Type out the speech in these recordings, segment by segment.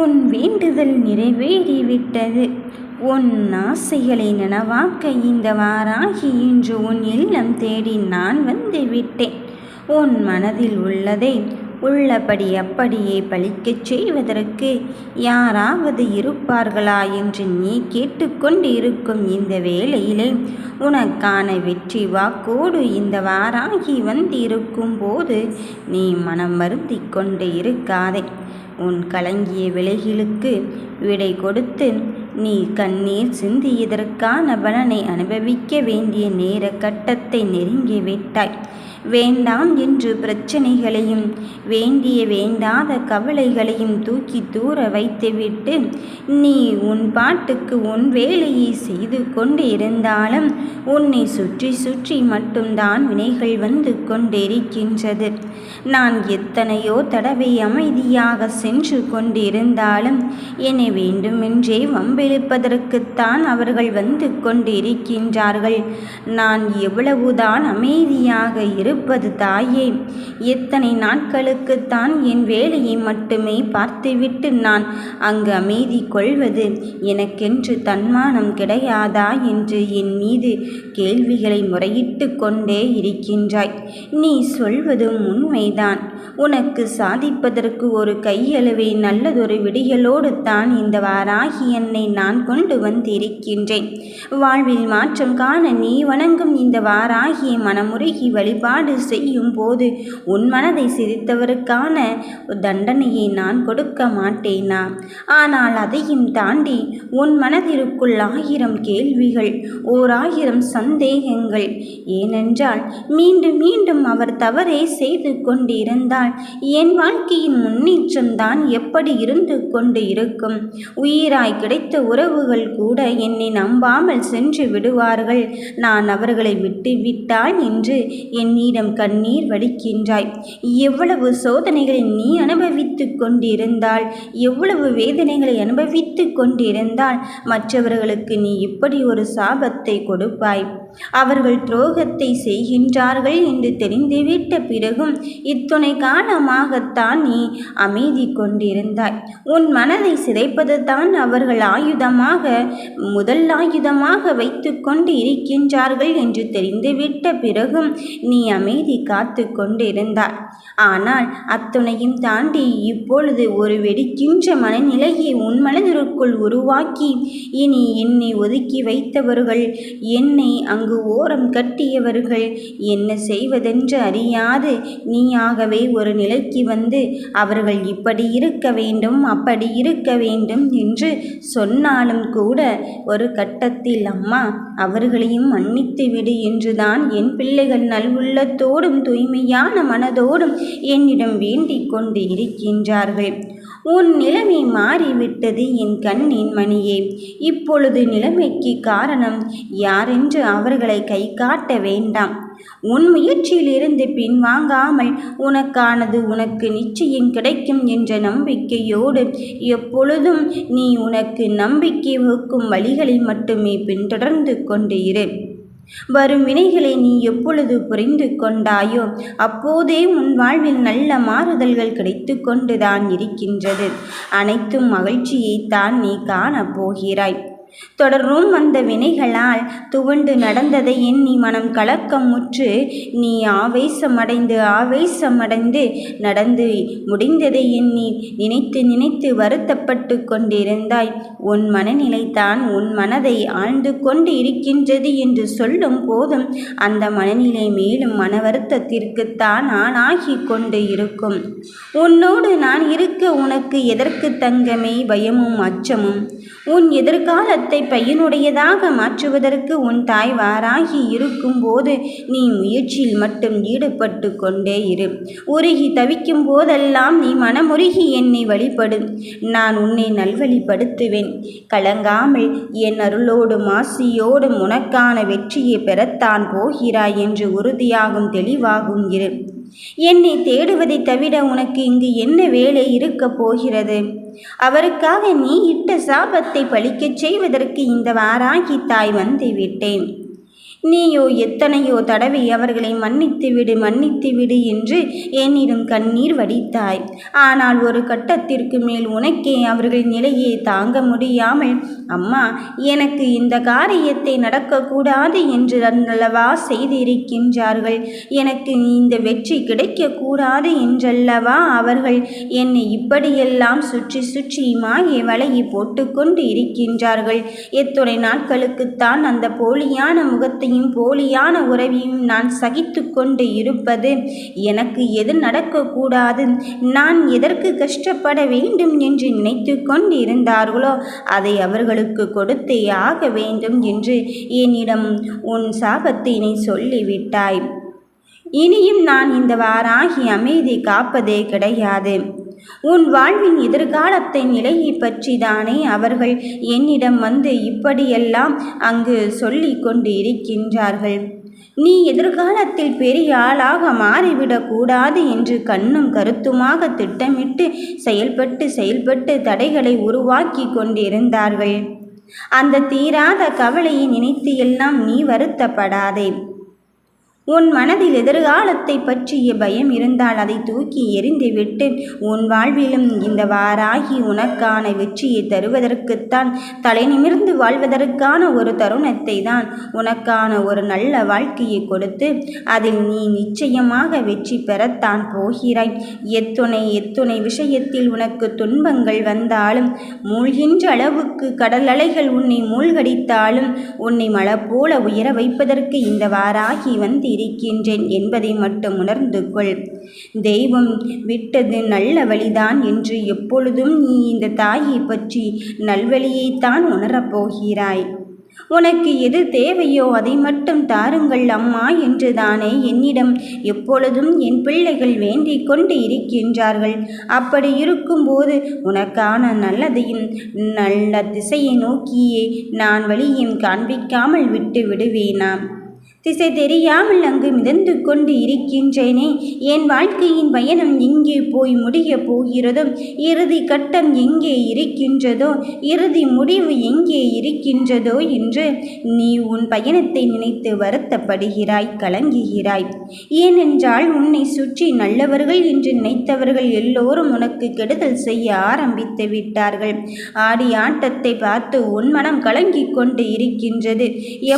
உன் வேண்டுதல் நிறைவேறிவிட்டது. உன் ஆசைகளை நனவாக்க இந்த வாராகி இன்று உன் இல்லம் தேடி நான் வந்து விட்டேன் உன் மனதில் உள்ளதை உள்ளபடி அப்படியே பழிக்கச் செய்வதற்கு யாராவது இருப்பார்களா என்று நீ கேட்டுக்கொண்டு இருக்கும் இந்த வேளையிலே உனக்கான வெற்றி வாக்கோடு இந்த வாராகி வந்து இருக்கும் போது நீ மனம் வருந்தி கொண்டு இருக்காதே. உன் கலங்கிய விலைகளுக்கு விடை கொடுத்து நீ கண்ணீர் சிந்தியதற்கான பலனை அனுபவிக்க வேண்டிய நேர கட்டத்தை நெருங்கி விட்டாய். வேண்டாம் என்று பிரச்சனைகளையும் வேண்டிய வேண்டாத கவலைகளையும் தூக்கி தூர வைத்துவிட்டு நீ உன் பாட்டுக்கு உன் வேலையை செய்து கொண்டு இருந்தாலும் உன்னை சுற்றி சுற்றி மட்டும்தான் வினைகள் வந்து கொண்டிருக்கின்றது. நான் எத்தனையோ தடவை அமைதியாக சென்று கொண்டிருந்தாலும் என்னை வேண்டுமென்றே வம்பிழுப்பதற்குத்தான் அவர்கள் வந்து கொண்டிருக்கின்றார்கள். நான் எவ்வளவுதான் அமைதியாக இரு இருப்பது தாயே. எத்தனை நாட்களுக்குத்தான் என் வேலையை மட்டுமே பார்த்துவிட்டு நான் அங்கு அமைதி கொள்வது? எனக்கென்று தன்மானம் கிடையாதா என்று என் மீது கேள்விகளை முறையிட்டு கொண்டே இருக்கின்றாய். நீ சொல்வதும் உண்மைதான். உனக்கு சாதிப்பதற்கு ஒரு கையளவை நல்லதொரு விடிகளோடு தான் இந்த வாராகி என்னை நான் கொண்டு வந்திருக்கின்றேன். வாழ்வில் மாற்றம் காண நீ வணங்கும் இந்த வாராகியை மனமுருகி வழிபாடு செய்யும் போது உன் மனதை சிரித்தவருக்கான தண்டனையை நான் கொடுக்க மாட்டேனா? ஆனால் அதையும் தாண்டி உன் மனதிற்குள் ஆயிரம் கேள்விகள் ஓர் ஆயிரம் சந்தேகங்கள். ஏனென்றால் மீண்டும் மீண்டும் அவர் தவறே செய்து கொண்டிருந்தால் என் வாழ்க்கையின் முன்னேற்றம் தான் எப்படி இருந்து கொண்டு இருக்கும்? உயிராய் கிடைத்த உறவுகள் கூட என்னை நம்பாமல் சென்று விடுவார்கள். நான் அவர்களை விட்டு விட்டால் என்று என் என்னிடம் கண்ணீர் வடிக்கின்றாய். எவ்வளவு சோதனைகளை நீ அனுபவித்து கொண்டிருந்தால் எவ்வளவு வேதனைகளை அனுபவித்து கொண்டிருந்தால் மற்றவர்களுக்கு நீ இப்படி ஒரு சாபத்தை கொடுப்பாய். அவர்கள் துரோகத்தை செய்கின்றார்கள் என்று தெரிந்துவிட்ட பிறகும் இத்துணை காலமாகத்தான் நீ அமைதி கொண்டிருந்தாய். உன் மனதை சிதைப்பது தான் அவர்கள் ஆயுதமாக முதல் ஆயுதமாக வைத்து கொண்டு இருக்கின்றார்கள் என்று தெரிந்துவிட்ட பிறகும் நீ அமைதி காத்து கொண்டிருந்தாய். ஆனால் அத்துணையும் தாண்டி இப்பொழுது ஒரு வெடிக்கின்ற மனநிலையை உன் மனதிற்குள் உருவாக்கி இனி என்னை ஒதுக்கி வைத்தவர்கள் என்னை அங்கு ஓரம் கட்டியவர்கள் என்ன செய்வதென்று அறியாது நீயாகவே ஒரு நிலைக்கு வந்து அவர்கள் இப்படி இருக்க வேண்டும் அப்படி இருக்க வேண்டும் என்று சொன்னாலும் கூட ஒரு கட்டத்தில் அம்மா அவர்களையும் மன்னித்து விடு என்றுதான் என் பிள்ளைகள் நல்வுள்ளத்தோடும் தூய்மையான மனதோடும் என்னிடம் வேண்டிக் கொண்டு இருக்கின்றார்கள். உன் நிலைமை மாறிவிட்டது என் கண்ணின் மணியே. இப்பொழுது நிலைமைக்கு காரணம் யாரென்று அவர்களை கை காட்ட வேண்டாம். உன் முயற்சியிலிருந்து பின்வாங்காமல் உனக்கானது உனக்கு நிச்சயம் கிடைக்கும் என்ற நம்பிக்கையோடு எப்பொழுதும் நீ உனக்கு நம்பிக்கை வகுக்கும் வழிகளை மட்டுமே பின்தொடர்ந்து கொண்டு இரு வரும் வினைகளை நீ எப்பொழுது புரிந்து கொண்டாயோ அப்போதே உன் வாழ்வில் நல்ல மாறுதல்கள் கிடைத்து கொண்டுதான் இருக்கின்றது. அனைத்தும் மகிழ்ச்சியைத்தான் நீ காணப் போகிறாய் தொடரும் அந்த வினைகளால். துவண்டு நடந்ததை எண்ணி மனம் கலக்கமுற்று நீ ஆவேசமடைந்து ஆவேசமடைந்து நடந்து முடிந்ததை எண்ணி நினைத்து நினைத்து வருத்தப்பட்டு கொண்டிருந்தாய். உன் மனநிலைதான் உன் மனதை ஆழ்ந்து கொண்டு இருக்கின்றது என்று சொல்லும் போதும் அந்த மனநிலை மேலும் மன வருத்தத்திற்குத்தான் ஆனாகி கொண்டு இருக்கும். உன்னோடு நான் இருக்க உனக்கு எதற்கு தங்கமே? பயமும் அச்சமும். உன் எதிர்காலத்தை பையனுடையதாக மாற்றுவதற்கு உன் தாய் வாராகி இருக்கும்போது நீ முயற்சியில் மட்டும் ஈடுபட்டு கொண்டே இரு. உருகி தவிக்கும் போதெல்லாம் நீ மனமுருகி என்னை வழிபடு. நான் உன்னை நல்வழிப்படுத்துவேன். கலங்காமல் என் அருளோடும் ஆசியோடும் உனக்கான வெற்றியை பெறத்தான் போகிறாய் என்று உறுதியாகும் தெளிவாகும் இரு. என்னை தேடுவதை தவிர உனக்கு இங்கு என்ன வேலை இருக்கப் போகிறது? அவருக்காக நீ இட்ட சாபத்தை பழிக்கச் செய்வதற்கு இந்த வாராகி தாய் வந்து விட்டேன் நீயோ எத்தனையோ தடவை அவர்களை மன்னித்து விடு மன்னித்து விடு என்று என்னிடம் கண்ணீர் வடித்தாய். ஆனால் ஒரு கட்டத்திற்கு மேல் உனக்கே அவர்கள் நிலையை தாங்க முடியாமல் அம்மா எனக்கு இந்த காரியத்தை நடக்கக்கூடாது என்று அல்லவா செய்திருக்கின்றார்கள். எனக்கு இந்த வெற்றி கிடைக்கக்கூடாது என்றல்லவா அவர்கள் என்னை இப்படியெல்லாம் சுற்றி சுற்றி மாயை வலையை போட்டுக்கொண்டு இருக்கின்றார்கள். எத்துணை நாட்களுக்குத்தான் அந்த போலியான முகத்தை முகத்தையும் போலியான உறவையும் நான் சகித்து கொண்டு இருப்பது எனக்கு எது நடக்கக்கூடாது நான் எதற்கு கஷ்டப்பட வேண்டும் என்று நினைத்து கொண்டிருந்தார்களோ அதை அவர்களுக்கு கொடுத்தே ஆக வேண்டும் என்று என்னிடம் உன் சாபத்தினை சொல்லிவிட்டாய். இனியும் நான் இந்த வாராகி அமைதி காப்பதே கிடையாது. உன் வாழ்வின் எதிர்காலத்தை நிலையை பற்றி தானே அவர்கள் என்னிடம் வந்து இப்படியெல்லாம் அங்கு சொல்லி கொண்டு இருக்கின்றார்கள் நீ எதிர்காலத்தில் பெரிய ஆளாக மாறிவிடக்கூடாது என்று கண்ணும் கருத்துமாக திட்டமிட்டு செயல்பட்டு செயல்பட்டு தடைகளை உருவாக்கி கொண்டிருந்தார்கள். அந்த தீராத கவலையை நினைத்து எல்லாம் நீ வருத்தப்படாதே. உன் மனதில் எதிர்காலத்தை பற்றிய பயம் இருந்தால் அதை தூக்கி எறிந்துவிட்டு உன் வாழ்விலும் இந்த வாராகி உனக்கான வெற்றியை தருவதற்குத்தான் தலை நிமிர்ந்து வாழ்வதற்கான ஒரு தருணத்தை தான் உனக்கான ஒரு நல்ல வாழ்க்கையை கொடுத்து அதில் நீ நிச்சயமாக வெற்றி பெறத்தான் போகிறாய். எத்துணை எத்துணை விஷயத்தில் உனக்கு துன்பங்கள் வந்தாலும் மூழ்கின்ற அளவுக்கு கடல் அலைகள் உன்னை மூழ்கடித்தாலும் உன்னை மழை போல உயர வைப்பதற்கு இந்த வாராகி வந்து இருக்கின்றேன் என்பதை மட்டும் உணர்ந்து கொள். தெய்வம் விட்டது நல்ல வழிதான் என்று எப்பொழுதும் நீ இந்த தாயை பற்றி நல்வழியைத்தான் உணரப் போகிறாய். உனக்கு எது தேவையோ அதை மட்டும் தாருங்கள் அம்மா என்று தானே என்னிடம் எப்பொழுதும் என் பிள்ளைகள் வேண்டிக் கொண்டு இருக்கின்றார்கள். அப்படி இருக்கும்போது உனக்கான நல்லதையும் நல்ல திசையை நோக்கியே நான் வழியும் காண்பிக்காமல் விட்டு விடுவேனாம். திசை தெரியாமல் அங்கு மிதந்து கொண்டு இருக்கின்றேனே. என் வாழ்க்கையின் பயணம் எங்கே போய் முடியப் போகிறதோ இறுதி கட்டம் எங்கே இருக்கின்றதோ இறுதி முடிவு எங்கே இருக்கின்றதோ என்று நீ உன் பயணத்தை நினைத்து வருத்தப்படுகிறாய் கலங்குகிறாய். ஏனென்றால் உன்னை சுற்றி நல்லவர்கள் என்று நினைத்தவர்கள் எல்லோரும் உனக்கு கெடுதல் செய்ய ஆரம்பித்து விட்டார்கள். ஆடி ஆட்டத்தை பார்த்து உன் மனம் கலங்கிக் கொண்டு இருக்கின்றது.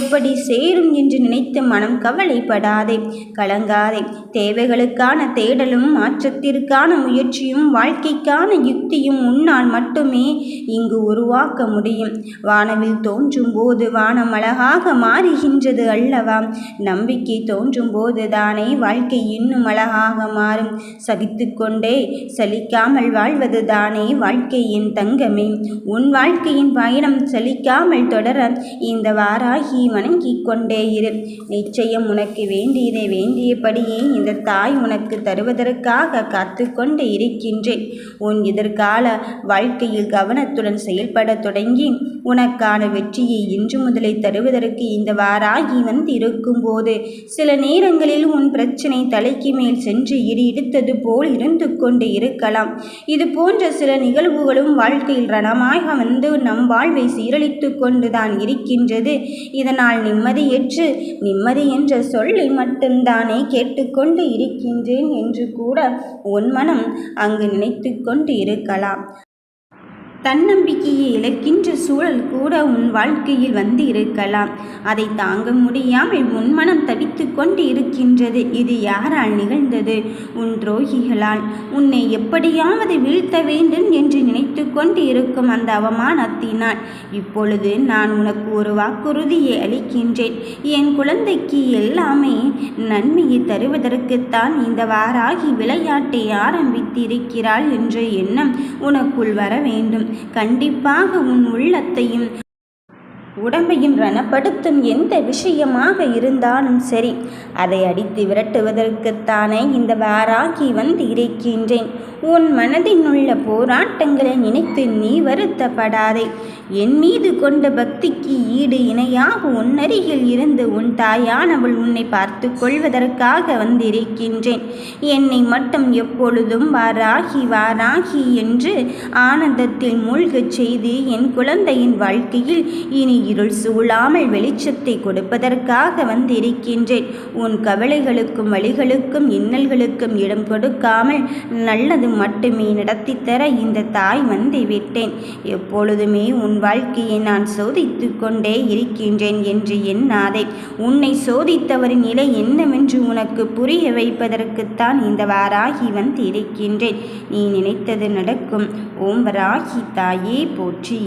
எப்படி சேரும் என்று நினைத்து நினைத்து மனம் கவலைப்படாதே. கலங்காதே. தேவைகளுக்கான தேடலும் மாற்றத்திற்கான முயற்சியும் வாழ்க்கைக்கான யுக்தியும் உன்னால் மட்டுமே இங்கு உருவாக்க முடியும். வானவில் தோன்றும் போது வானம் அழகாக மாறுகின்றது அல்லவா? நம்பிக்கை தோன்றும் போது தானே வாழ்க்கை இன்னும் அழகாக மாறும். சகித்து கொண்டே சலிக்காமல் வாழ்வது தானே வாழ்க்கையின் தங்கமே. உன் வாழ்க்கையின் பயணம் சலிக்காமல் தொடர இந்த வாராகி வணங்கிக் கொண்டே இரு. நிச்சயம் உனக்கு வேண்டியதை வேண்டியபடியே இந்த தாய் உனக்கு தருவதற்காக காத்து கொண்டு இருக்கின்றேன். உன் எதிர்கால வாழ்க்கையில் கவனத்துடன் செயல்பட தொடங்கி உனக்கான வெற்றியை இன்று முதலை தருவதற்கு இந்த வாராகி வந்து இருக்கும்போது சில நேரங்களில் உன் பிரச்சனை தலைக்கு மேல் சென்று இடி இடித்தது போல் இருந்து கொண்டு இருக்கலாம். இது போன்ற சில நிகழ்வுகளும் வாழ்க்கையில் ரணமாக வந்து நம் வாழ்வை சீரழித்து கொண்டுதான் இருக்கின்றது. இதனால் நிம்மதியற்று நிம்மதி என்ற சொல்லை மட்டும்தானே கேட்டுக்கொண்டு இருக்கின்றேன் என்று கூட உன் மனம் அங்கு நினைத்து கொண்டு இருக்கலாம். தன்னம்பிக்கையை இழக்கின்ற சூழல் கூட உன் வாழ்க்கையில் வந்து இருக்கலாம் அதை தாங்க முடியாமல் உன்மனம் தவித்து கொண்டு இருக்கின்றது. இது யாரால் நிகழ்ந்தது? உன் துரோகிகளால். உன்னை எப்படியாவது வீழ்த்த வேண்டும் என்று நினைத்து கொண்டு இருக்கும் அந்த அவமானத்தினால். இப்பொழுது நான் உனக்கு ஒரு வாக்குறுதியை அளிக்கின்றேன். என் குழந்தைக்கு எல்லாமே நன்மையை தருவதற்குத்தான் இந்த வாராகி விளையாட்டை ஆரம்பித்திருக்கிறாள் என்ற எண்ணம் உனக்குள் வர வேண்டும். கண்டிப்பாக உன் உள்ளத்தையும் உடம்பையும் ரணப்படுத்தும் எந்த விஷயமாக இருந்தாலும் சரி அதை அடித்து விரட்டுவதற்குத்தானே இந்த வாராகி வந்து இருக்கின்றேன். உன் மனதில் உள்ள போராட்டங்களை நினைத்து நீ வருத்தப்படாதே. என் மீது கொண்ட பக்திக்கு ஈடு இணையாக உன்னருகில் இருந்து உன் தாயானவள் உன்னை பார்த்து கொள்வதற்காக வந்திருக்கின்றேன். என்னை மட்டும் எப்பொழுதும் வாராகி வாராகி என்று ஆனந்தத்தில் மூழ்கச் செய்து என் குழந்தையின் வாழ்க்கையில் இனி இருள் சூழாமல் வெளிச்சத்தை கொடுப்பதற்காக வந்திருக்கின்றேன். உன் கவலைகளுக்கும் வழிகளுக்கும் இன்னல்களுக்கும் இடம் கொடுக்காமல் நல்லது மட்டுமே நடத்தித்தர இந்த தாய் வந்து விட்டேன். எப்பொழுதுமே உன் வாழ்க்கையை நான் சோதித்து கொண்டே இருக்கின்றேன் என்று எண்ணாதே. உன்னை சோதித்தவரின் நிலை என்னவென்று உனக்கு புரிய வைப்பதற்குத்தான் இந்த வாராகி வந்திருக்கின்றேன். நீ நினைத்தது நடக்கும். ஓம் வராகி தாயே போற்றி.